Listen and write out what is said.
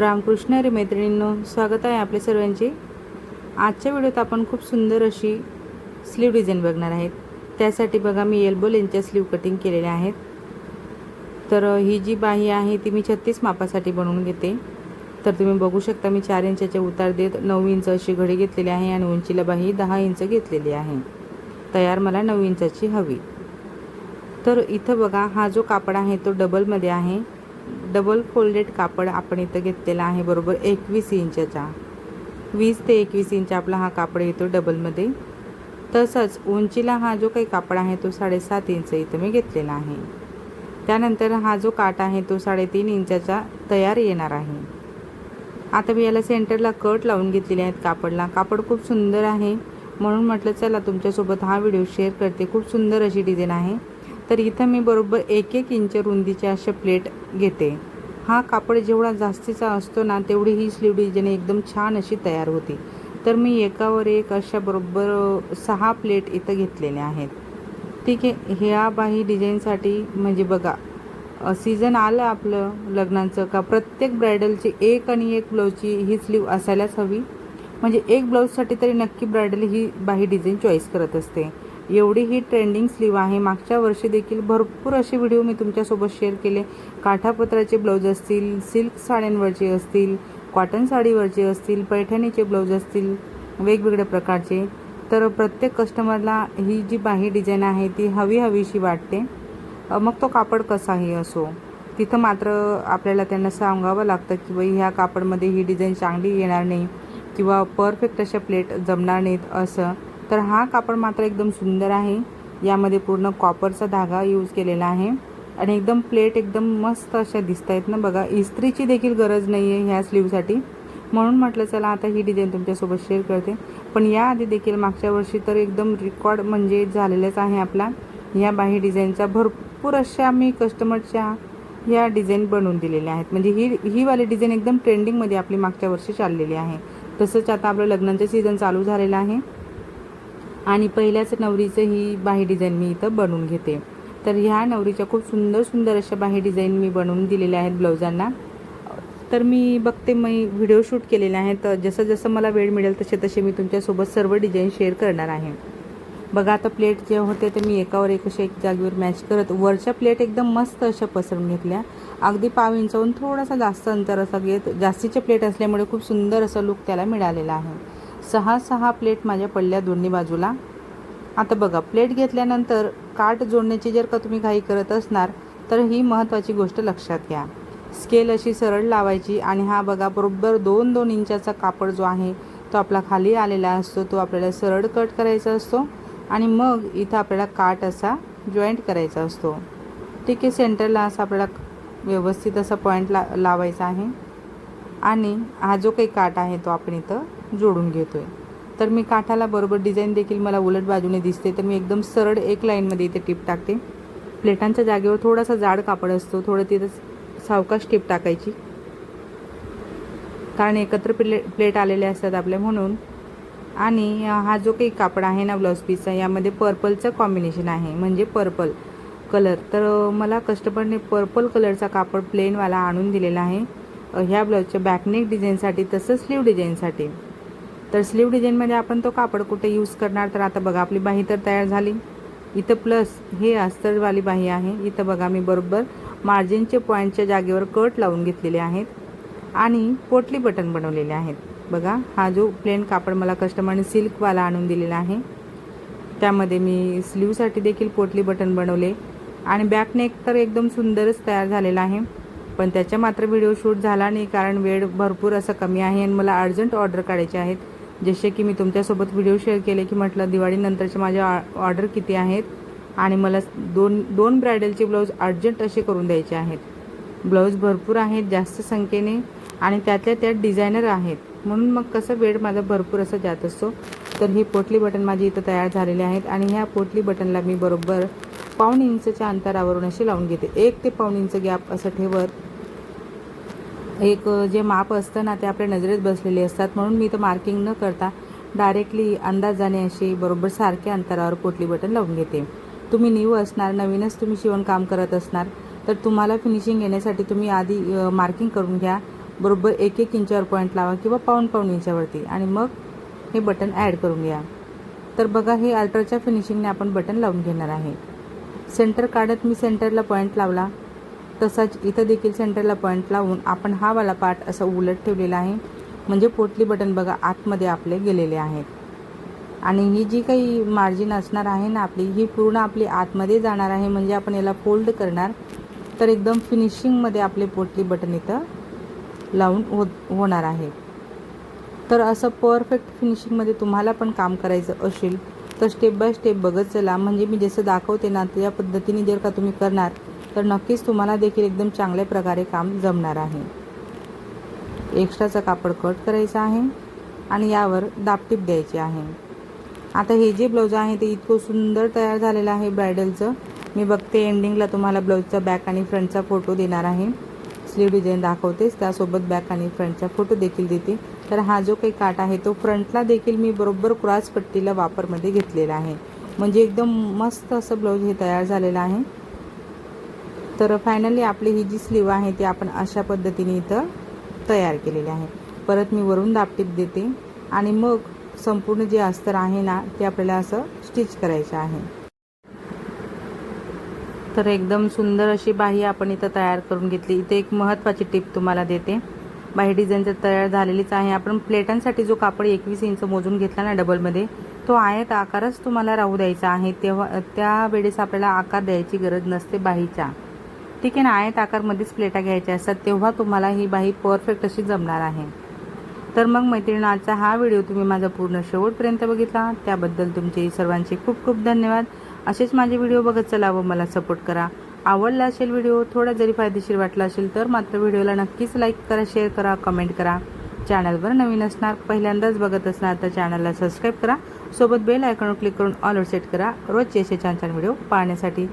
रामकृष्ण रे मैत्रिणींनो स्वागत आहे आपले सर्वांचे. आजच्या व्हिडिओत आपण खूप सुंदर अशी स्लीव डिझाईन बघणार आहेत. त्यासाठी बघा मी एल्बो लेनच्या स्लीव कटिंग केलेल्या आहेत. तर ही जी बाही आहे ती मी छत्तीस मापासाठी बनवून घेते. तर तुम्ही बघू शकता मी चार इंचाचे उतार देत नऊ इंच अशी घडी घेतलेली आहे आणि उंचीला बाही दहा इंच घेतलेली आहे. तयार मला नऊ इंचाची हवी. तर इथं बघा हा जो कापड आहे तो डबलमध्ये आहे. डबल फोल्डेड कापड आपण इथं घेतलेला आहे बरोबर एकवीस इंचचा. वीस ते एकवीस इंच आपला हा कापड येतो डबलमध्ये. तसंच उंचीला हा जो काही कापड आहे तो साडेसात इंच इथं मी घेतलेला आहे. त्यानंतर हा जो काट आहे तो साडेतीन इंचाचा तयार येणार आहे. आता मी याला सेंटरला कट लावून घेतलेले आहेत कापडला. कापड खूप सुंदर आहे. म्हणून म्हटलं चला तुमच्यासोबत हा व्हिडिओ शेअर करते. खूप सुंदर अशी डिझाईन आहे. तर इथं मी बरोबर एक एक इंच रुंदीच्या अशा प्लेट घेते. हा कापड जेवढा जास्तीचा असतो ना तेवढी ही स्लीव डिझाईन एकदम छान अशी तयार होती. तर मी एकावर एक अशा बरोबर सहा प्लेट इथं घेतलेल्या आहेत. ठीक आहे ह्या बाही डिझाईनसाठी म्हणजे बघा सीझन आलं आपलं लग्नाचं का प्रत्येक ब्रायडलची एक आणि एक ब्लाऊजची ही स्लीव असायलाच हवी. म्हणजे एक ब्लाऊजसाठी तरी नक्की ब्रायडल ही बाही डिझाईन चॉईस करत असते. एवढी ही ट्रेंडिंग स्लीव आहे. मागच्या वर्षी देखील भरपूर असे व्हिडिओ मी तुमच्यासोबत शेअर केले. काठापत्राचे ब्लाऊज असतील सिल्क साड्यांवरचे असतील कॉटन साडीवरचे असतील पैठणीचे ब्लाऊज असतील वेगवेगळ्या प्रकारचे. तर प्रत्येक कस्टमरला ही जी बाही डिझाईन आहे ती हवी हवीशी वाटते. मग तो कापड कसाही असो. तिथं मात्र आपल्याला त्यांना सांगावं लागतं की बाई ह्या कापडमध्ये ही डिझाईन चांगली येणार नाही किंवा परफेक्ट अशा प्लेट जमणार नाहीत असं. तर हा कापड मात्र एकदम सुंदर आहे. यामध्ये पूर्ण कॉपरचा धागा यूज केलेला आहे. आणि एकदम प्लेट एकदम मस्त अशा दिसत आहेत ना बघा. इस्त्रीची देखील गरज नाही आहे ह्या स्लीवसाठी म्हणून म्हटलं चला आता ही डिझाईन तुमच्यासोबत शेअर करते. पण याआधी देखील मागच्या वर्षी तर एकदम रेकॉर्ड म्हणजे झालेलाच आहे आपला. या बाही डिझाईनचा भरपूर अशा मी कस्टमरच्या ह्या डिझाईन बनवून दिलेल्या आहेत. म्हणजे ही ही वाली डिझाईन एकदम ट्रेंडिंगमध्ये आपली मागच्या वर्षी चाललेली आहे. तसंच आता आपलं लग्नाचं सीझन चालू झालेलं आहे. आणि पहिल्याच नवरीचं ही बाही डिझाईन मी इथं बनवून घेते. तर ह्या नवरीच्या खूप सुंदर सुंदर अशा बाही डिझाईन मी बनवून दिलेल्या आहेत ब्लाऊजांना. तर मी बघते मी व्हिडिओ शूट केलेले आहेत. जसं जसं मला वेळ मिळेल तसे तसे मी तुमच्यासोबत सर्व डिझाईन शेअर करणार आहे. बघा आता प्लेट जे होते ते मी एकावर एक असे एक जागेवर मॅच करत वरच्या प्लेट एकदम मस्त अशा पसरून घेतल्या. अगदी पाव इंचावून थोडासा जास्त अंतर असा घेत जास्तीच्या प्लेट असल्यामुळे खूप सुंदर असा लुक त्याला मिळालेला आहे. सहा सहा प्लेट माझ्या पडल्या दोन्ही बाजूला. आता बघा प्लेट घेतल्यानंतर काठ जोडण्याची जर का तुम्ही घाई करत असणार तर ही महत्त्वाची गोष्ट लक्षात घ्या. स्केल अशी सरळ लावायची आणि हा बघा बरोबर दोन दोन इंचाचा कापड जो आहे तो आपला खाली आलेला असतो तो आपल्याला सरळ कट करायचा असतो आणि मग इथं आपल्याला काट असा जॉईंट करायचा असतो. ठीक आहे सेंटरला असा आपल्याला व्यवस्थित असा पॉईंट ला लावायचा आहे. आणि हा जो काही काट आहे तो आपण इथं जोडून घेतो आहे तर मी काठाला बरोबर डिझाईन देखील मला उलट बाजूने दिसते. तर मी एकदम सरळ एक लाईनमध्ये इथे टिप टाकते. प्लेटांच्या जागेवर थोडासा जाड कापड असतो. थोडं तिथं सावकाश टिप टाकायची. कारण एकत्र प्ले प्लेट आलेले असतात आपल्या म्हणून. आणि हा जो काही कापड आहे ना ब्लाऊज पीसचा यामध्ये पर्पलचं कॉम्बिनेशन आहे. म्हणजे पर्पल कलर तर मला कस्टमरने पर्पल कलरचा कापड प्लेनवाला आणून दिलेला आहे. ह्या ब्लाऊजच्या बॅकनेक डिझाईनसाठी तसंच स्लीव डिझाईनसाठी तर स्लीव डिझाईनमध्ये आपण तो कापड कुठे यूज करणार तर आता बघा आपली बाही तर तयार झाली. इथं प्लस हे अस्तरवाली बाही आहे. इथं बघा मी बरोबर मार्जिनचे पॉईंटच्या जागेवर कट लावून घेतलेले आहेत आणि पोटली बटन बनवलेले आहेत. बघा हा जो प्लेन कापड मला कस्टमरने सिल्कवाला आणून दिलेला आहे. त्यामध्ये मी स्लीवसाठी देखील पोटली बटन बनवले आणि बॅक नेक तर एकदम सुंदरच तयार झालेला आहे. पण त्याच्या मात्र व्हिडिओ शूट झाला नाही कारण वेळ भरपूर असं कमी आहे आणि मला अर्जंट ऑर्डर काढायचे आहेत. जसे की मी तुमच्यासोबत व्हिडिओ शेअर केले की म्हटलं दिवाळीनंतरचे माझ्या ऑर्डर किती आहेत? आणि मला दोन दोन ब्रायडलचे ब्लाऊज अर्जंट असे करून द्यायचे आहेत. ब्लाऊज भरपूर आहेत जास्त संख्येने. आणि त्यातल्या त्यात डिझायनर आहेत. म्हणून मग कसं वेळ माझा भरपूर असं जात असतो. तर ही पोटली बटन माझी इथं तयार झालेले आहेत. आणि ह्या पोटली बटनला मी बरोबर पाऊण इंचच्या अंतरावरून असे लावून घेते. एक ते पाऊण इंच गॅप असं ठेवत एक जे माप असतं ना ते आपल्या नजरेत बसलेले असतात. म्हणून मी तर मार्किंग न करता डायरेक्टली अंदाजाने अशी बरोबर सारख्या अंतरावर पोटली बटन लावून घेते. तुम्ही न्यू असणार नवीनच तुम्ही शिवणकाम करत असणार तर तुम्हाला फिनिशिंग येण्यासाठी तुम्ही आधी मार्किंग करून घ्या. बरोबर एक एक इंचावर पॉईंट लावा किंवा पाऊण पाऊण इंचावरती आणि मग हे बटन ॲड करून घ्या. तर बघा हे अल्ट्राच्या फिनिशिंगने आपण बटन लावून घेणार आहे. सेंटर काढत मी सेंटरला पॉईंट लावला. तसाच इथं देखील सेंटरला पॉईंट लावून आपण हा वाला पार्ट असा उलट ठेवलेला आहे. म्हणजे पोटली बटन बघा आतमध्ये आपले गेलेले आहेत. आणि ही जी काही मार्जिन असणार आहे ना आपली ही पूर्ण आपली आतमध्ये जाणार आहे. म्हणजे आपण याला फोल्ड करणार. तर एकदम फिनिशिंगमध्ये आपले पोटली बटन इथं लावून हो होणार आहे. तर असं परफेक्ट फिनिशिंगमध्ये तुम्हाला पण काम करायचं असेल तर स्टेप बाय स्टेप बघत चला. म्हणजे मी जसं दाखवते ना त्या पद्धतीने जर का तुम्ही करणार तर नक्कीच तुम्हाला देखील एकदम चांगल्या प्रकारे काम जमणार आहे. एक्स्ट्राचं कापड कट करायचं आहे आणि यावर दापटीप द्यायची आहे. आता हे जे ब्लाऊज आहे ते इतकं सुंदर तयार झालेलं आहे ब्रायडलचं मी बघते एंडिंगला तुम्हाला ब्लाऊजचा बॅक आणि फ्रंटचा फोटो देणार आहे. स्लीव डिझाईन दाखवतेच त्यासोबत बॅक आणि फ्रंटचा फोटो देखील देते. तर हा जो काही काट आहे तो फ्रंटला देखील मी बरोबर क्रॉस पट्टीला वापरमध्ये घेतलेला आहे. म्हणजे एकदम मस्त असं ब्लाऊज हे तयार झालेलं आहे. तर फायनली आपली ही जी स्लीव आहे ती आपण अशा पद्धतीने इथं तयार केलेली आहे. परत मी वरून दापटीप देते आणि मग संपूर्ण जे अस्तर आहे ना ते आपल्याला असं स्टिच करायचं आहे. तर एकदम सुंदर अशी बाही आपण इथं तयार करून घेतली. इथे एक महत्त्वाची टिप तुम्हाला देते. बाही डिझाईन तर तयार झालेलीच आहे. आपण प्लेटांसाठी जो कापड एकवीस इंच मोजून घेतला ना डबलमध्ये तो आयत आकारच तुम्हाला राहू द्यायचा आहे. तेव्हा त्यावेळेस आपल्याला आकार द्यायची गरज नसते बाहीच्या. ठीक आहे ना आयत आकारमध्येच प्लेटा घ्यायच्या असतात तेव्हा तुम्हाला ही बाही परफेक्ट अशी जमणार आहे. तर मग मैत्रिणी आजचा हा व्हिडिओ तुम्ही माझा पूर्ण शेवटपर्यंत बघितला. त्याबद्दल तुमचे सर्वांचे खूप खूप धन्यवाद. असेच माझे व्हिडिओ बघत चला व मला सपोर्ट करा. आवडला असेल व्हिडिओ थोडा जरी फायदेशीर वाटला असेल तर मात्र व्हिडिओला नक्कीच लाईक करा शेअर करा कमेंट करा. चॅनलवर नवीन असणार पहिल्यांदाच बघत असणार तर चॅनलला सबस्क्राईब करा. सोबत बेल आयकॉनवर क्लिक करून ऑलवर सेट करा. रोजचे असे छान छान व्हिडिओ पाहण्यासाठी.